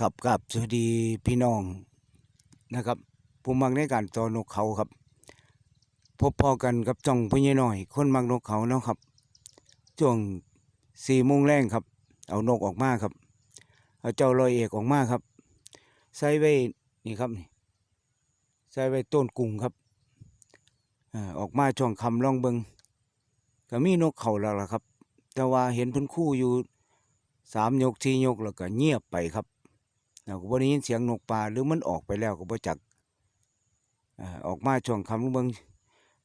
ครับกับสวัสดีพี่น้องนะครับผู้มักในการต่อนกเขาครับ พบพอกันกับจ่องพญาน้อย คนมักนกเขาเนาะครับช่วงสี่โมงแรงครับ เอานกออกมาครับ เอาเจ้าลอยเอกออกมาครับใส่ไว้นี่ครับนี่ใส่ไว้ต้นกุ้งครับอ่าออกมาช่วงคำล่องเบิงก็มีนกเขาแล้วล่ะครับ แต่ว่าเห็นเพิ่นคู่อยู่สามยกสี่ยกแล้วก็เงียบไปครับ เราก็บ่ได้ยินเสียงนกป่าหรือมันออกไปแล้วก็บ่จักอออกมาช่วงคำล่องเบิง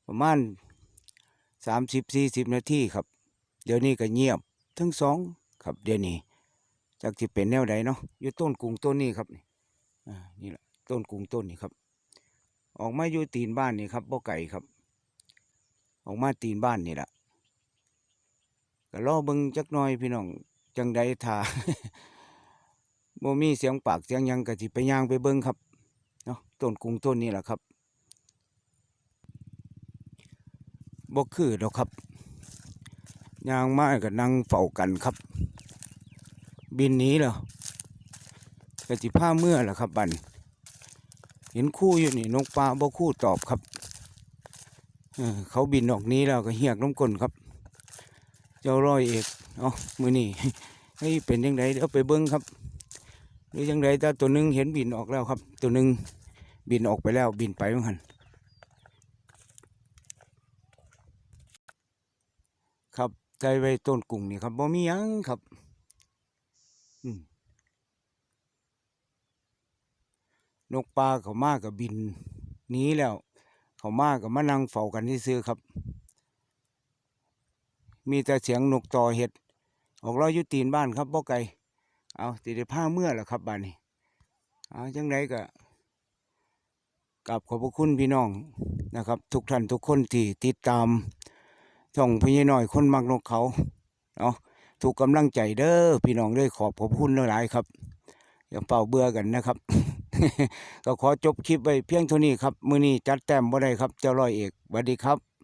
ประมาณสามสิบสี่สิบนาทีครับ เดี๋ยวนี้ก็เงียบทั้งสองครับเดี๋ยวนี้จากที่เป็นแนวใดเนาะอยู่ต้นกุ้งต้นนี้ครับนี่แหละต้นกุ้งต้นนี้ครับ ออกมาอยู่ตีนบ้านนี่ครับบ่ไก่ครับ ออกมาตีนบ้านนี่แหละก็รอเบิงจักหน่อยพี่น้องจังใดท่า บ่มีเสียงปากเสียงยังก็สิไปย่างไปเบิ่งครับเนาะต้นกุ้งต้นนี้แหละครับบ่คือดอกครับย่างไมาก็นั่งเฝ้ากันครับ บินนี้แล้วก็สิพาเมื่อล่ะครับบันเห็นคู่อยู่นี่นกปลาบ่คู่ตอบครับเขาบินออกนี้แล้วก็เหียกน้ำกลนครับ เจ้าร้อยเอกเอามือนี่เฮ้ยเป็นยังไงเดี๋ยวไปเบิ้งครับ รือยังไงแต่ตัวหนึงเห็นบินออกแล้วครับ ตัวหนึงบินออกไปแล้วบินไปเหมั้งหันครับใจไว้ต้นกุ้งนี่ครับบ่มียังครับนกปลาเขามากับบินหนี้แล้ว เขามากับมานั่งเฝ้ากันที่ซื้อครับ มีแต่เสียงนกต่อเห็ดออกเราอยู่ตีนบ้านครับบ่ไกล เอาติได้ผ้าเมื่อแล้วครับบ้านนี้เอาจังไดก็กับขอบพระคุณพี่น้องนะครับ ทุกท่านทุกคนที่ติดตามช่องพี่น้อยคนมักนกเขาเนาะทุกกำลังใจเด้อพี่น้องเลยขอบพระคุณหลายครับ อย่าเป่าเบื่อกันนะครับ ก็ขอจบคลิปไว้เพียงเท่านี้ครับ มือนี้จัดแต้มบ่ได้ครับ เจ้าร้อยเอกสวัสดีครับ